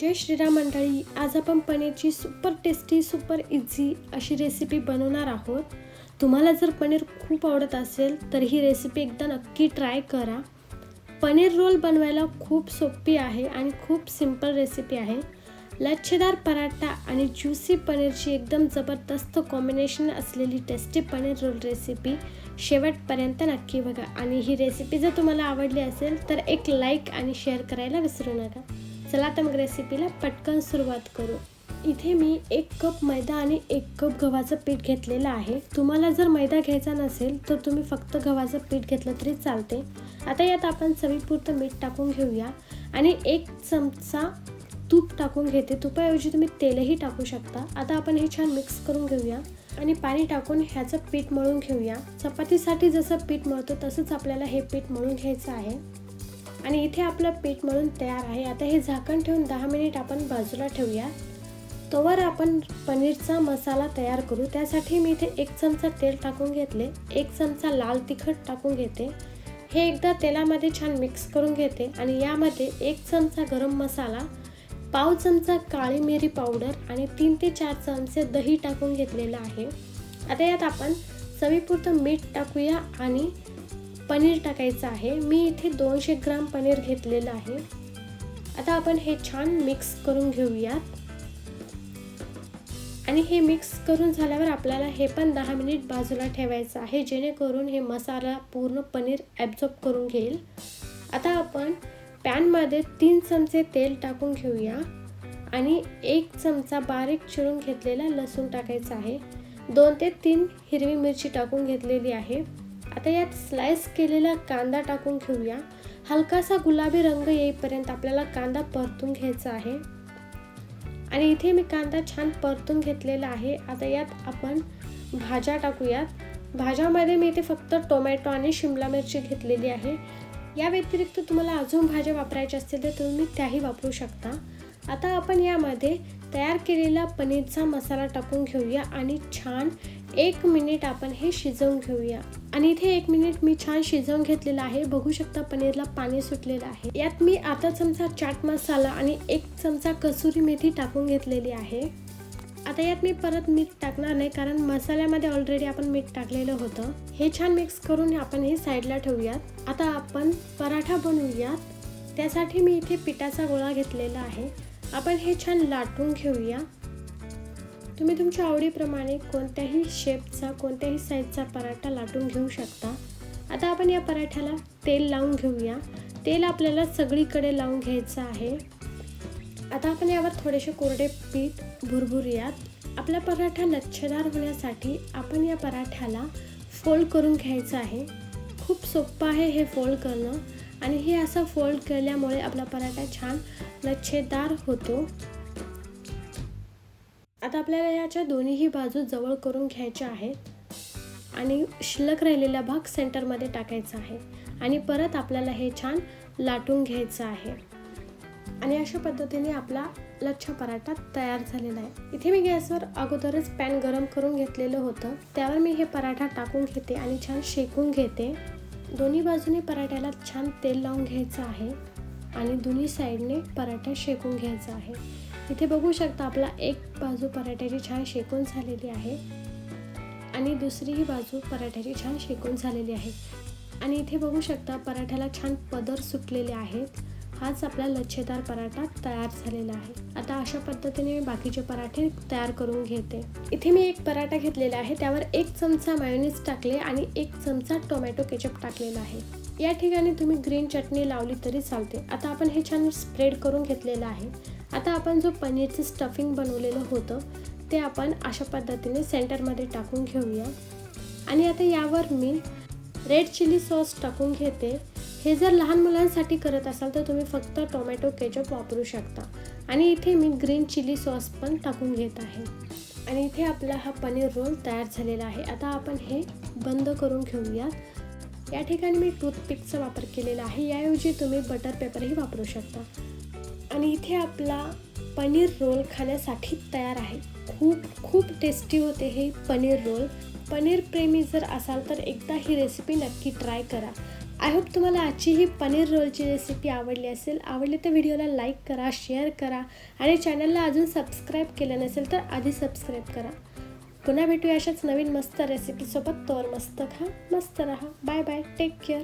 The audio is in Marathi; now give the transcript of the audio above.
जय श्रीराम मंडळी आज आपण पनीरची सुपर टेस्टी सुपर इझी अशी रेसिपी बनवणार आहोत. तुम्हाला जर पनीर खूप आवडत असेल तर ही रेसिपी एकदा नक्की ट्राय करा. पनीर रोल बनवायला खूप सोपी आहे आणि खूप सिंपल रेसिपी आहे. लच्छेदार पराठा आणि ज्युसी पनीरची एकदम जबरदस्त कॉम्बिनेशन असलेली टेस्टी पनीर रोल रेसिपी शेवटपर्यंत नक्की बघा. आणि ही रेसिपी जर तुम्हाला आवडली असेल तर एक लाईक आणि शेअर करायला विसरू नका. चला तर मग रेसिपीला पटकन सुरुवात करू. इथे मी एक कप मैदा आणि एक कप गव्हाचं पीठ घेतलेलं आहे. तुम्हाला जर मैदा घ्यायचा नसेल तर तुम्ही फक्त गव्हाचं पीठ घेतलं तरी चालते. आता यात आपण चवीपुरतं मीठ टाकून घेऊया. आणि एक चमचा तूप टाकून घेते. तुपाऐवजी तुम्ही तेलही टाकू शकता. आता आपण हे छान मिक्स करून घेऊया. आणि पाणी टाकून ह्याचं पीठ मळून घेऊया. चपातीसाठी जसं पीठ मळतो तसंच आपल्याला हे पीठ मळून घ्यायचं आहे. आणि इथे आपलं पीठ मळून तयार आहे. आता हे झाकण ठेवून दहा मिनिट आपण बाजूला ठेवूया. तोवर आपण पनीरचा मसाला तयार करू. त्यासाठी मी इथे एक चमचा तेल टाकून घेतले. एक चमचा लाल तिखट टाकून घेते. हे एकदा तेलामध्ये छान मिक्स करून घेते आणि यामध्ये एक चमचा गरम मसाला पाव चमचा काळी मिरी पावडर आणि तीन ते चार चमचे दही टाकून घेतलेलं आहे. आता यात आपण चवीपुरतं मीठ टाकूया आणि पनीर टाकायचं आहे. मी इथे दोनशे ग्राम पनीर घेतलेलं आहे. आता आपण हे छान मिक्स करून घेऊयात. आणि हे मिक्स करून झाल्यावर आपल्याला हे पण दहा मिनिट बाजूला ठेवायचं आहे. जेणेकरून हे मसाला पूर्ण पनीर ॲब्झॉर्ब करून घेईल. आता आपण पॅनमध्ये तीन चमचे तेल टाकून घेऊया. आणि एक चमचा बारीक चिरून घेतलेला लसूण टाकायचा आहे. दोन ते तीन हिरवी मिरची टाकून घेतलेली आहे. आता यात स्लाइस केलेला कांदा टाकून घेऊया. हलकासा गुलाबी रंग येईपर्यंत आपल्याला कांदा परतून घ्यायचा आहे. आणि इथे मी कांदा छान परतून घेतलेला आहे. आता यात आपण भाज्या टाकूयात. भाज्यामध्ये मी इथे फक्त टोमॅटो आणि शिमला मिरची घेतलेली आहे. या व्यतिरिक्त तुम्हाला अजून भाज्या वापरायच्या असतील तर तुम्ही त्याही वापरू शकता. आता आपण यामध्ये तयार केलेला पनीरचा मसाला टाकून घेऊया आणि छान एक मिनिट आपण हे शिजवून घेऊया. आणि इथे एक मिनिट मी छान शिजवून घेतलेलं आहे. बघू शकता पनीरला पाणी सुटलेलं आहे. यात मी आता चमचा चाट मसाला आणि एक चमचा कसुरी मेथी टाकून घेतलेली आहे. आता यात मी परत मीठ टाकणार नाही कारण मसाल्यामध्ये ऑलरेडी आपण मीठ टाकलेलं होतं. हे छान मिक्स करून आपण हे साईडला ठेवूयात. आता आपण पराठा बनवूयात. त्यासाठी मी इथे पिठाचा गोळा घेतलेला आहे. आपण हे छान लाटून घेऊया. तुम्ही तुमच्या आवडीप्रमाणे कोणत्याही शेपचा कोणत्याही साईजचा पराठा लाटून घेऊ शकता. आता आपण या पराठ्याला तेल लावून घेऊया. तेल आपल्याला सगळीकडे लावून घ्यायचं आहे. आता आपण यावर थोडेसे कोरडे पीठ भुरभुरूयात. आपला पराठा लच्छेदार होण्यासाठी आपण या पराठ्याला फोल्ड करून घ्यायचं आहे. खूप सोपं आहे हे फोल्ड करणं. आणि हे असं फोल्ड केल्यामुळे आपला पराठा छान लच्छेदार होतो. आता आपल्याला याच्या दोन्हीही बाजू जवळ करून घ्यायच्या आहेत आणि शिल्लक राहिलेला भाग सेंटरमध्ये टाकायचा आहे. आणि परत आपल्याला हे छान लाटून घ्यायचं आहे. आणि अशा पद्धतीने आपला लच्छा पराठा तयार झालेला आहे. इथे मी गॅसवर अगोदरच पॅन गरम करून घेतलेलं होतं. त्यावर मी हे पराठा टाकून घेते आणि छान शेकून घेते. दोन्ही बाजूने पराठ्याला छान तेल लावून घ्यायचं आहे. आणि दोन्ही साईडने पराठा शेकून घ्यायचा आहे. इथे बघू शकता आपला एक बाजू पराठ्याची छान शेकून झालेली आहे. आणि दुसरीही बाजू पराठ्याची छान शेकून झालेली आहे. आणि इथे बघू शकता पराठ्याला छान पदर सुटलेले आहेत. हाच आपला लच्छेदार पराठा तयार झालेला आहे. आता अशा पद्धतीने मी बाकीचे पराठे तयार करून घेते. इथे मी एक पराठा घेतलेला आहे. त्यावर एक चमचा मायोनीज टाकले आणि एक चमचा टोमॅटो केचप टाकलेला आहे. या ठिकाणी तुम्ही ग्रीन चटणी लावली तरी चालते. आता आपण हे छान स्प्रेड करून घेतलेलं आहे. आता आपण जो पनीरचं स्टफिंग बनवलेलं होतं ते आपण अशा पद्धतीने सेंटरमध्ये टाकून घेऊया. आणि आता यावर मी रेड चिली सॉस टाकून घेते. हे जर लहान मुलांसाठी करत असाल तर तुम्ही फक्त टोमॅटो केचप वापरू शकता. आणि इथे मी ग्रीन चिली सॉस पण टाकून घेत आहे. आणि इथे आपला हा पनीर रोल तयार झालेला आहे. आता आपण हे बंद करून घेऊयात. या ठिकाणी मी टूथपिकचा वापर केलेला आहे. याऐवजी तुम्ही बटर पेपरही वापरू शकता. आणि इथे आपला पनीर रोल खाण्यासाठी तयार आहे. खूप खूप टेस्टी होते हे पनीर रोल. पनीर प्रेमी जर असाल तर एकदा ही रेसिपी नक्की ट्राय करा. आय होप तुम्हाला आजची ही पनीर रोलची रेसिपी आवडली असेल. आवडली तर व्हिडिओला लाईक करा शेअर करा आणि चॅनलला अजून सबस्क्राईब केलं नसेल तर आधी सबस्क्राईब करा. पुन्हा भेटूया अशाच नवीन मस्त रेसिपीसोबत तोवर मस्त खा मस्त राहा. Bye bye take care